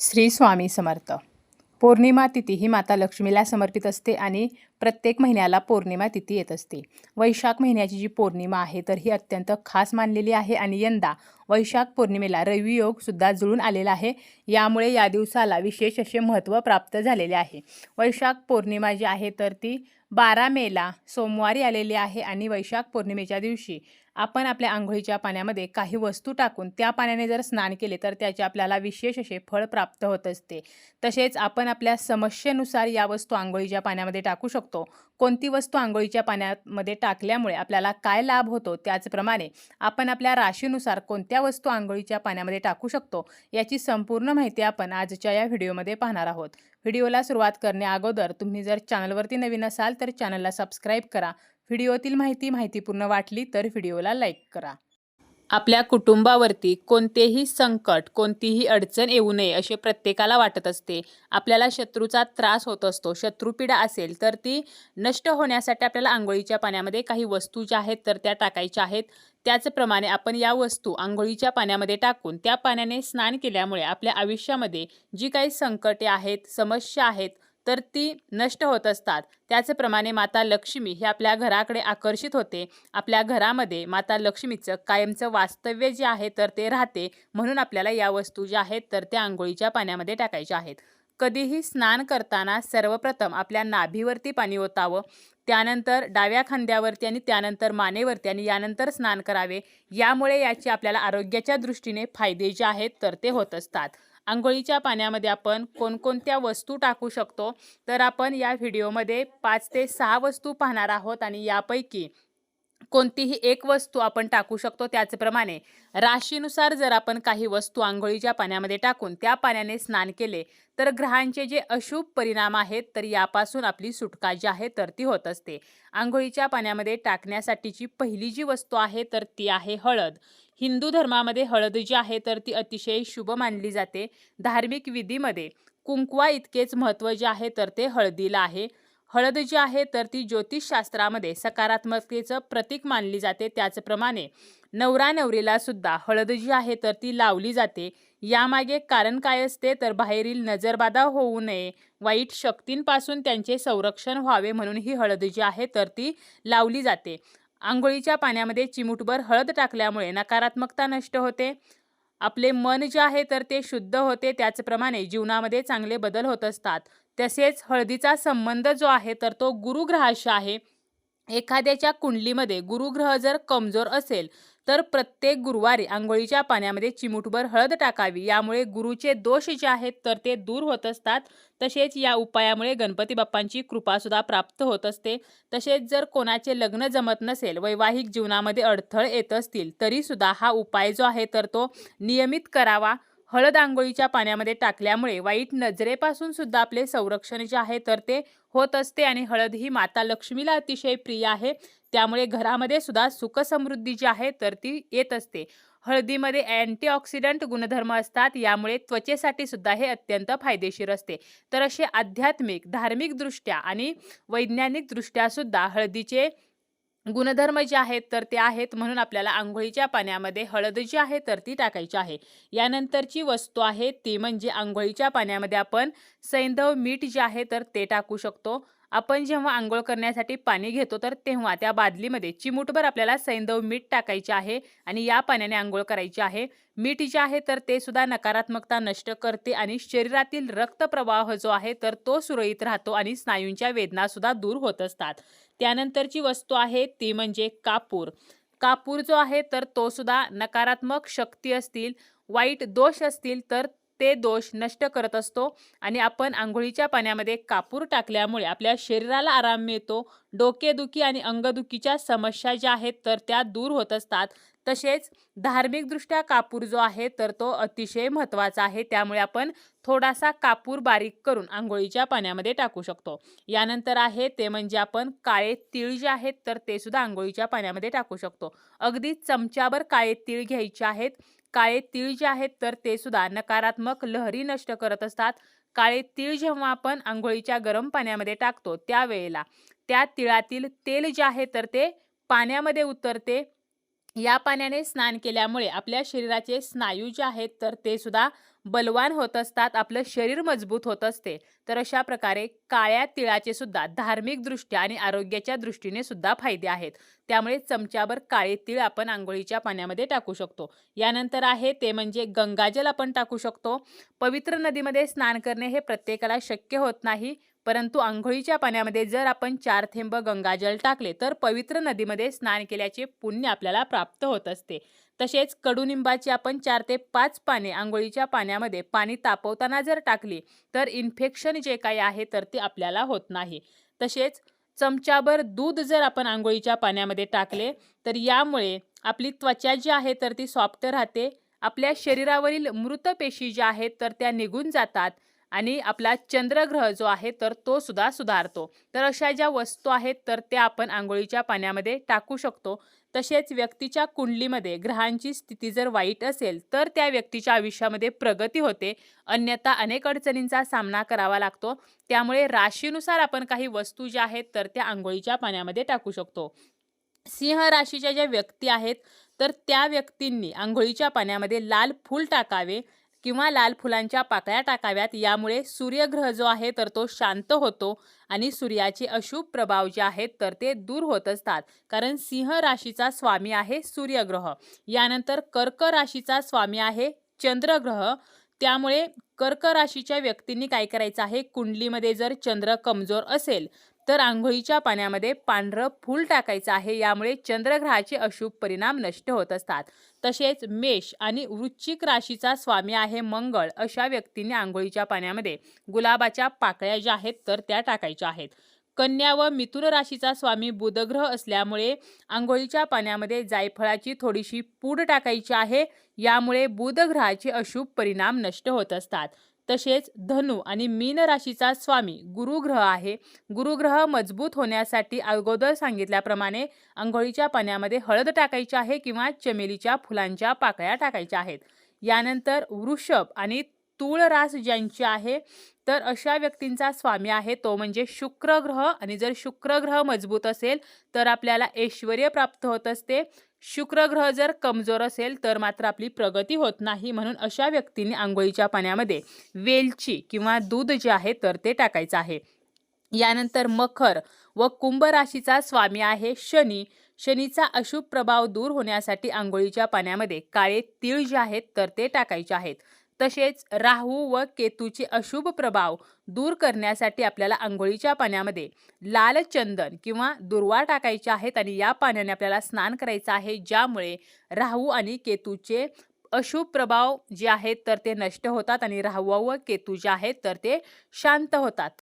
श्री स्वामी समर्थ. पौर्णिमा तिथी ही माता लक्ष्मीला समर्पित असते आणि प्रत्येक महिन्याला पौर्णिमा तिथी येत असते. वैशाख महिन्याची जी पौर्णिमा आहे तर ही अत्यंत खास मानलेली आहे आणि यंदा वैशाख पौर्णिमेला रवियोगसुद्धा जुळून आलेला आहे. यामुळे या दिवसाला विशेष असे महत्त्व प्राप्त झालेले आहे. वैशाख पौर्णिमा जी आहे तर ती बारा मेला सोमवारी आलेली आहे आणि वैशाख पौर्णिमेच्या दिवशी आपण आपल्या आंघोळीच्या पाण्यामध्ये काही वस्तू टाकून त्या पाण्याने जर स्नान केले तर त्याचे आपल्याला विशेष असे फळ प्राप्त होत असते. तसेच आपण आपल्या समस्येनुसार या वस्तू आंघोळीच्या पाण्यामध्ये टाकू शकतो. कोणती वस्तू आंघोळीच्या पाण्यामध्ये टाकल्यामुळे आपल्याला काय लाभ होतो त्याचप्रमाणे आपण आपल्या राशीनुसार कोणत्या वस्तू आंघोळीच्या पाण्यामध्ये टाकू शकतो याची संपूर्ण माहिती आपण आजच्या या व्हिडिओमध्ये पाहणार आहोत. व्हिडिओला सुरुवात करण्या अगोदर तुम्ही जर चॅनलवरती नवीन असाल तर चॅनलला सबस्क्राईब करा. व्हिडिओतील माहिती माहितीपूर्ण वाटली तर व्हिडिओला लाईक करा. आपल्या कुटुंबावरती कोणतेही संकट कोणतीही अडचण येऊ नये असे प्रत्येकाला वाटत असते. आपल्याला शत्रूचा त्रास होत असतो शत्रुपीडा असेल तर ती नष्ट होण्यासाठी आपल्याला आंघोळीच्या पाण्यामध्ये काही वस्तू ज्या आहेत तर त्या टाकायच्या आहेत. त्याचप्रमाणे आपण या वस्तू आंघोळीच्या पाण्यामध्ये टाकून त्या पाण्याने स्नान केल्यामुळे आपल्या आयुष्यामध्ये जी काही संकटे आहेत समस्या आहेत तर ती नष्ट होत असतात. त्याचप्रमाणे माता लक्ष्मी ही आपल्या घराकडे आकर्षित होते. आपल्या घरामध्ये माता लक्ष्मीचं कायमचं वास्तव्य जे आहे तर ते राहते. म्हणून आपल्याला या वस्तू ज्या आहेत तर त्या आंघोळीच्या पाण्यामध्ये टाकायच्या आहेत. कधीही स्नान करताना सर्वप्रथम आपल्या नाभीवरती पाणी ओतावं. त्यानंतर डाव्या खांद्यावरती आणि त्यानंतर मानेवरती आणि यानंतर स्नान करावे. यामुळे याचे आपल्याला आरोग्याच्या दृष्टीने फायदे जे आहेत तर ते होत असतात. आंघोळीच्या पाण्यामध्ये आपण कोणकोणत्या वस्तू टाकू शकतो तर आपण या व्हिडिओमध्ये पाच ते सहा वस्तू पाहणार आहोत आणि यापैकी कोणतीही एक वस्तू आपण टाकू शकतो. त्याचप्रमाणे राशीनुसार जर आपण काही वस्तू आंघोळीच्या पाण्यामध्ये टाकून त्या पाण्याने स्नान केले तर ग्रहांचे जे अशुभ परिणाम आहेत तर यापासून आपली सुटका जी आहे तर ती होत असते. आंघोळीच्या पाण्यामध्ये टाकण्यासाठीची पहिली जी वस्तू आहे तर ती आहे हळद. हिंदू धर्मामध्ये हळद जी आहे तर ती अतिशय शुभ मानली जाते. धार्मिक विधीमध्ये कुंकवा इतकेच महत्त्व जे आहे तर ते हळदीला आहे. हळद जी आहे तर ती ज्योतिषशास्त्रामध्ये सकारात्मकतेचं प्रतीक मानली जाते. त्याचप्रमाणे नवरा नवरीला सुद्धा हळद जी आहे तर ती लावली जाते. यामागे कारण काय असते तर बाहेरील नजरबाधा होऊ नये वाईट शक्तींपासून त्यांचे संरक्षण व्हावे म्हणून ही हळद जी आहे तर ती लावली जाते. आंघोळीच्या पाण्यामध्ये चिमूटभर हळद टाकल्यामुळे नकारात्मकता नष्ट होते. आपले मन जे आहे तर ते शुद्ध होते त्याचप्रमाणे जीवनामध्ये चांगले बदल होत असतात. तसेच हळदीचा संबंध जो आहे तर तो गुरुग्रहाशी आहे. एखाद्याच्या कुंडलीमध्ये गुरुग्रह जर कमजोर असेल तर प्रत्येक गुरुवारी आंघोळीच्या पाण्यामध्ये चिमूटभर हळद टाकावी. यामुळे गुरुचे दोष जे आहेत तर ते दूर होत असतात. तसेच या उपायामुळे गणपती बाप्पांची कृपासुद्धा प्राप्त होत असते. तसेच जर कोणाचे लग्न जमत नसेल वैवाहिक जीवनामध्ये अडथळे येत असतील तरीसुद्धा हा उपाय जो आहे तर तो नियमित करावा. हळद आंघोळीच्या पाण्यामध्ये टाकल्यामुळे वाईट नजरेपासून सुद्धा आपले संरक्षण जे आहे तर ते होत असते आणि हळद ही माता लक्ष्मीला अतिशय प्रिय आहे. त्यामुळे घरामध्ये सुद्धा सुखसमृद्धी जी आहे तर ती येत असते. हळदीमध्ये अँटीऑक्सिडंट गुणधर्म असतात यामुळे त्वचेसाठी सुद्धा हे अत्यंत फायदेशीर असते. तर असे आध्यात्मिक धार्मिकदृष्ट्या आणि वैज्ञानिकदृष्ट्या सुद्धा हळदीचे गुणधर्म जे आहेत तर ते आहेत म्हणून आपल्याला आंघोळीच्या पाण्यामध्ये हळद जी आहे तर ती टाकायची आहे. यानंतरची वस्तू आहे ती म्हणजे आंघोळीच्या पाण्यामध्ये आपण सैंधव मीठ जे आहे तर ते टाकू शकतो. आपण जेव्हा आंघोळ करण्यासाठी पाणी घेतो तर तेव्हा त्या बादलीमध्ये चिमूटभर आपल्याला सैंधव मीठ टाकायचे आहे आणि या पाण्याने आंघोळ करायची आहे. मीठ जे आहे तर ते सुद्धा नकारात्मकता नष्ट करते आणि शरीरातील रक्तप्रवाह जो आहे तर तो सुरळीत राहतो आणि स्नायूंच्या वेदना सुद्धा दूर होत असतात. त्यानंतरची वस्तू आहे ती म्हणजे कापूर. कापूर जो आहे तर तो सुद्धा नकारात्मक शक्ती असतील वाईट दोष असतील तर ते दोष नष्ट करत असतो. आणि आपण आंघोळीच्या पाण्यामध्ये कापूर टाकल्यामुळे आपल्या शरीराला आराम मिळतो. डोकेदुखी आणि अंगदुखीच्या समस्या ज्या आहेत तर त्या दूर होत असतात. तसेच धार्मिकदृष्ट्या कापूर जो आहे तर तो अतिशय महत्त्वाचा आहे. त्यामुळे आपण थोडासा कापूर बारीक करून आंघोळीच्या पाण्यामध्ये टाकू शकतो. यानंतर आहे ते म्हणजे आपण काळे तीळ जे आहेत तर ते सुद्धा आंघोळीच्या पाण्यामध्ये टाकू शकतो. अगदी चमच्यावर काळे तीळ घ्यायचे आहेत. काळे तीळ जे आहेत तर ते सुद्धा नकारात्मक लहरी नष्ट करत असतात. काळे तीळ जेव्हा आपण आंघोळीच्या गरम पाण्यामध्ये टाकतो त्यावेळेला त्या तिळातील तेल जे आहे तर ते पाण्यामध्ये उतरते. या पाण्याने स्नान केल्यामुळे आपल्या शरीराचे स्नायू जे आहेत तर ते सुद्धा बलवान होत असतात आपलं शरीर मजबूत होत असते. तर अशा प्रकारे काळ्या तिळाचे सुद्धा धार्मिकदृष्ट्या आणि आरोग्याच्या दृष्टीने सुद्धा फायदे आहेत. त्यामुळे चमच्यावर काळे तीळ आपण आंघोळीच्या पाण्यामध्ये टाकू शकतो. यानंतर आहे ते म्हणजे गंगाजल आपण टाकू शकतो. पवित्र नदीमध्ये स्नान करणे हे प्रत्येकाला शक्य होत नाही. परंतु आंघोळीच्या पाण्यामध्ये जर आपण चार थेंब गंगाजल टाकले तर पवित्र नदीमध्ये स्नान केल्याचे पुण्य आपल्याला प्राप्त होत असते. तसेच कडुनिंबाची आपण चार ते पाच पाने आंघोळीच्या पाण्यामध्ये पाणी तापवताना जर टाकली तर इन्फेक्शन जे काही आहे तर ते आपल्याला होत नाही. तसेच चमचाभर दूध जर आपण आंघोळीच्या पाण्यामध्ये टाकले तर यामुळे आपली त्वचा जी आहे तर ती सॉफ्ट राहते. आपल्या शरीरावरील मृत पेशी ज्या आहेत तर त्या निघून जातात. आणि आपला चंद्रग्रह जो आहे तर तो सुद्धा सुधारतो. तर अशा ज्या वस्तू आहेत तर त्या आपण आंघोळीच्या पाण्यामध्ये टाकू शकतो. तसेच व्यक्तीच्या कुंडलीमध्ये ग्रहांची स्थिती जर वाईट असेल तर त्या व्यक्तीच्या आयुष्यामध्ये प्रगती होते. अन्यथा अनेक अडचणींचा सामना करावा लागतो. त्यामुळे राशीनुसार आपण काही वस्तू ज्या आहेत तर त्या आंघोळीच्या पाण्यामध्ये टाकू शकतो. सिंह राशीच्या ज्या व्यक्ती आहेत तर त्या व्यक्तींनी आंघोळीच्या पाण्यामध्ये लाल फूल टाकावे. किंवा लाल फुलांच्या पाकळ्या टाकाव्यात. यामुळे सूर्यग्रह जो आहे तर तो शांत होतो आणि सूर्याचे अशुभ प्रभाव जे आहेत तर ते दूर होत असतात. कारण सिंह राशीचा स्वामी आहे सूर्यग्रह. यानंतर कर्क राशीचा स्वामी आहे चंद्रग्रह. त्यामुळे कर्क राशीच्या व्यक्तींनी काय करायचं आहे? कुंडलीमध्ये जर चंद्र कमजोर असेल तर आंघोळीच्या पाण्यामध्ये पांढरं फूल टाकायचं आहे. यामुळे चंद्रग्रहाचे अशुभ परिणाम नष्ट होत असतात. तसेच मेष आणि वृश्चिक राशीचा स्वामी आहे मंगळ अशा व्यक्तीने आंघोळीच्या पाण्यामध्ये गुलाबाच्या पाकळ्या ज्या आहेत तर त्या टाकायच्या आहेत. कन्या व मिथुन राशीचा स्वामी बुधग्रह असल्यामुळे आंघोळीच्या पाण्यामध्ये जायफळाची थोडीशी पूड टाकायची आहे. यामुळे बुधग्रहाचे अशुभ परिणाम नष्ट होत असतात. तसेच धनु आणि मीन राशीचा स्वामी गुरुग्रह आहे. गुरुग्रह मजबूत होण्यासाठी अगोदर सांगितल्याप्रमाणे आंघोळीच्या पाण्यामध्ये हळद टाकायची आहे किंवा चमेलीच्या फुलांच्या पाकळ्या टाकायच्या आहेत. यानंतर वृषभ आणि तूळ रास ज्यांची आहे तर अशा व्यक्तींचा स्वामी आहे. तो म्हणजे शुक्र ग्रह आणि जर शुक्र ग्रह मजबूत असेल तर आपल्याला ऐश्वर प्राप्त होत असते. शुक्र ग्रह जर कमजोर असेल तर मात्र आपली प्रगती होत नाही म्हणून अशा व्यक्तींनी आंघोळीच्या पाण्यामध्ये वेलची किंवा दूध जे आहे तर ते टाकायचं आहे. यानंतर मखर व कुंभ राशीचा स्वामी आहे शनी. शनीचा अशुभ प्रभाव दूर होण्यासाठी आंघोळीच्या पाण्यामध्ये काळे तीळ जे आहेत तर ते टाकायचे आहेत. तसेच राहू व केतूचे अशुभ प्रभाव दूर करण्यासाठी आपल्याला आंघोळीच्या पाण्यामध्ये लाल चंदन किंवा दुर्वा टाकायचे आहेत आणि या पाण्याने आपल्याला स्नान करायचं आहे ज्यामुळे राहू आणि केतूचे अशुभ प्रभाव जे आहेत तर ते नष्ट होतात आणि राहू व केतू जे आहेत तर ते शांत होतात.